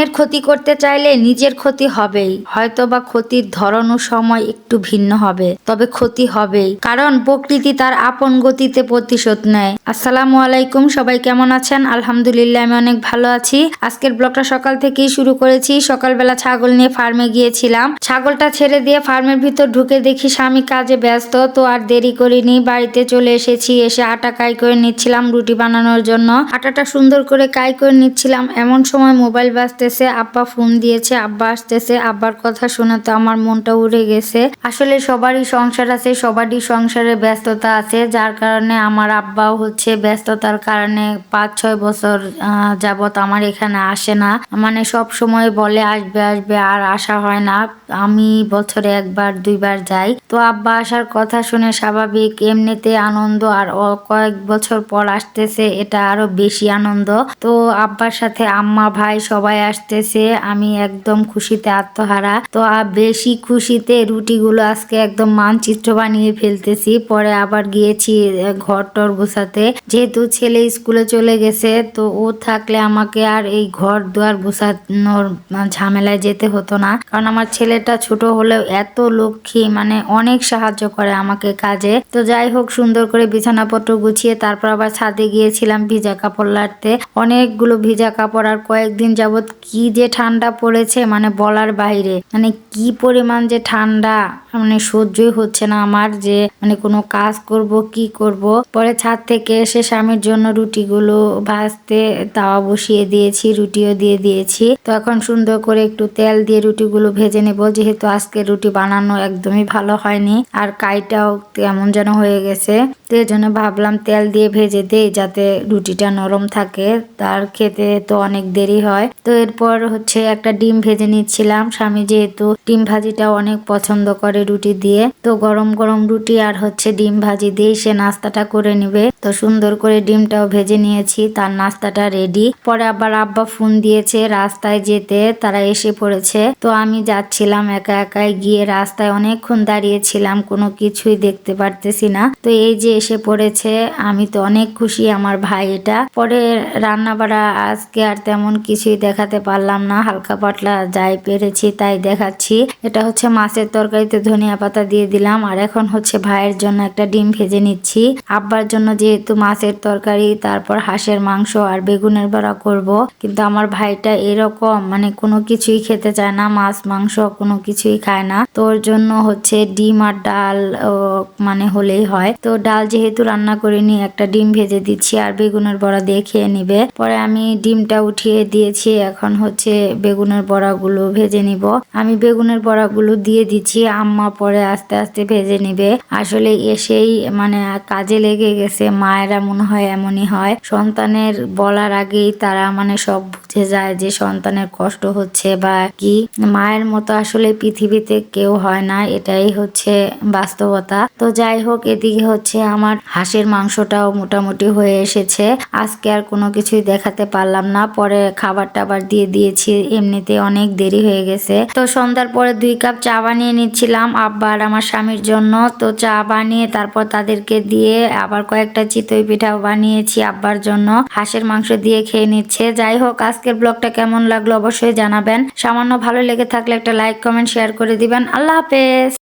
অন্যের ক্ষতি করতে চাইলে নিজের ক্ষতি হবেই। হয়তো বা ক্ষতির ধরন ও সময় একটু ভিন্ন হবে, তবে ক্ষতি হবেই। কারণ প্রকৃতি তার আপন গতিতে প্রতিশোধ নেয়। আসসালামু আলাইকুম, সবাই কেমন আছেন? আলহামদুলিল্লাহ, আমি অনেক ভালো আছি। আজকের ব্লগটা সকাল থেকেই শুরু করেছি। সকালবেলা ছাগল নিয়ে ফার্মে গিয়েছিলাম। ছাগলটা ছেড়ে দিয়ে ফার্মের ভিতর ঢুকে দেখি স্বামী কাজে ব্যস্ত, তো আর দেরি করিনি। বাড়িতে চলে এসেছি, এসে আটা কাই করে নিচ্ছিলাম রুটি বানানোর জন্য। আটাটা সুন্দর করে কাই করে নিচ্ছিলাম। এমন সময় মোবাইল বাজতেছে আব্বা ফোন দিয়েছে, আব্বা আসতেছে, আব্বার কথা শুনে তো আমার মনটা উড়ে গেছে। আসলে সবারই সংসার আছে, সবারই সংসারে ব্যস্ততা আছে, যার কারণে আমার আব্বাও হচ্ছে ব্যস্ততার কারণে পাঁচ, ছয় বছর যাবত আমার এখানে আসে না। মানে সব সময় বলে, আসবে আসবে, আর আসা হয় না। আমি বছরে একবার, দুইবার যাই। তো আব্বা আসার কথা শুনে স্বাভাবিক, এমনিতে আনন্দ, আর কয়েক বছর পর আসতেছে, এটা আরও বেশি আনন্দ। তো আব্বার সাথে আম্মা, ভাই সবাই আসতেছে, আমি একদম খুশিতে আত্মহারা। তো বেশি খুশিতে রুটিগুলো আজকে একদম মানচিত্র বানিয়ে ফেলতেছি। পরে আবার গিয়েছি ঘর টর গোছাতে। যেহেতু ছেলে স্কুলে চলে গেছে, তো ও থাকলে আমাকে আর এই ঘর দুয়ার গোছানোর ঝামেলায় যেতে হতো না। কারণ আমার ছেলেটা ছোট হলেও এত লক্ষ্মী মানে অনেক সাহায্য করে আমাকে কাজে। তো যাই হোক, সুন্দর করে বিছানাপত্র গুছিয়ে তারপর আবার ছাদে গিয়েছিলাম ভিজা কাপড় লাড়তে। অনেকগুলো ভিজা কাপড় আর কয়েকদিন যাবত কি যে ঠান্ডা পড়েছে মানে বলার বাইরে। মানে কি পরিমাণ যে ঠান্ডা। মানে সহ্যই হচ্ছে না আমার যে মানে কোনো কাজ করব, কি করব। পরে ছাদ থেকে এসে স্বামীর জন্য রুটিগুলো ভাজতে তাওয়া বসিয়ে দিয়েছি, রুটিও দিয়ে দিয়েছি। তো এখন সুন্দর করে একটু তেল দিয়ে রুটিগুলো ভেজে নেব, যেহেতু আজকে রুটি বানানো একদমই ভালো হয়নি আর কাইটাও কেমন যেন হয়ে গেছে। তো এই জন্য ভাবলাম তেল দিয়ে ভেজে দেই যাতে রুটিটা নরম থাকে, তার খেতে তো অনেক দেরি হয়। তো এরপর হচ্ছে একটা ডিম ভেজে নিচ্ছিলাম, স্বামী যেহেতু ডিম ভাজিটা অনেক পছন্দ করে রুটি দিয়ে। তো গরম গরম রুটি আর হচ্ছে ডিম ভাজি দিয়ে সে নাস্তাটা করে নিবে। তো সুন্দর করে ডিমটাও ভেজে নিয়েছি, তার নাস্তাটা রেডি পরে আবার আব্বা ফোন দিয়েছে রাস্তায় যেতে, তারা এসে পড়েছে। তো আমি যাচ্ছিলাম একা একাই গিয়ে রাস্তায়। অনেকক্ষণ দাঁড়িয়েছিলাম, কোনো কিছুই দেখতে পারতেছি না। তো এই যে এসে পড়েছে, আমি তো অনেক খুশি আমার ভাই এটা। পরে রান্না বাড়া আজকে আর তেমন কিছুই দেখাতে পারলাম না। হালকা পাতলা যাই পেরেছি তাই দেখাচ্ছি। এটা হচ্ছে মাছের তরকারিতে ধনিয়া পাতা দিয়ে দিলাম। আর এখন হচ্ছে ভাইয়ের জন্য একটা ডিম ভেজে নিচ্ছি। আব্বার জন্য যেহেতু মাছের তরকারি, তারপর হাঁসের মাংস আর বেগুনের বড়া করব। কিন্তু আমার ভাইটা এরকম মানে কোনো কিছুই খেতে চায় না, মাছ, মাংস কোনো কিছুই খায় না। তোর জন্য হচ্ছে ডিম আর ডাল মানে হলেই হয়। তো ডাল যেহেতু রান্না করিনি, একটা ডিম ভেজে দিচ্ছি আর বেগুনের বড়া দিয়ে খেয়ে নিবে। পরে আমি ডিমটা উঠিয়ে দিয়েছি, এখন হচ্ছে বেগুনের বড়াগুলো ভেজে নিব। আমি বেগুনের বড়াগুলো দিয়ে দিচ্ছি। আম্মা পরে আস্তে আস্তে ভেজে নিবে। আসলে এসেই মানে কাজে লেগে গেছে, মায়েরা মনে হয় এমনই হয়। সন্তানের বলার আগেই তারা মানে সব বুঝে যায় যে সন্তানের কষ্ট হচ্ছে বা কি। মায়ের মতো আসলে পৃথিবীতে কেউ হয় না, এটাই হচ্ছে বাস্তবতা। তো যাই হোক, এদিকে হচ্ছে আমার হাঁসের মাংসটাও মোটামুটি হয়ে এসেছে। আজকে আর কোনো কিছুই দেখাতে পারলাম না। পরে খাবার টাবার দিয়ে দিয়েছি, এমনিতে অনেক দেরি হয়ে গেছে। তো সন্ধ্যার পরে দুই কাপ চা বানিয়ে নিচ্ছিলাম। আব্বা আর আমার স্বামীর জন্য তো চা বানিয়ে তারপর তাদেরকে দিয়ে আবার কয়েকটা চিতই পিঠাও বানিয়েছি আব্বার জন্য। হাঁসের মাংস দিয়ে খেয়ে নিচ্ছে। যাই হোক, আজকের ব্লগটা কেমন লাগল অবশ্যই জানাবেন। সামান্য ভালো লেগে থাকলে একটা লাইক, কমেন্ট, শেয়ার করে দিবেন। আল্লাহ হাফেজ।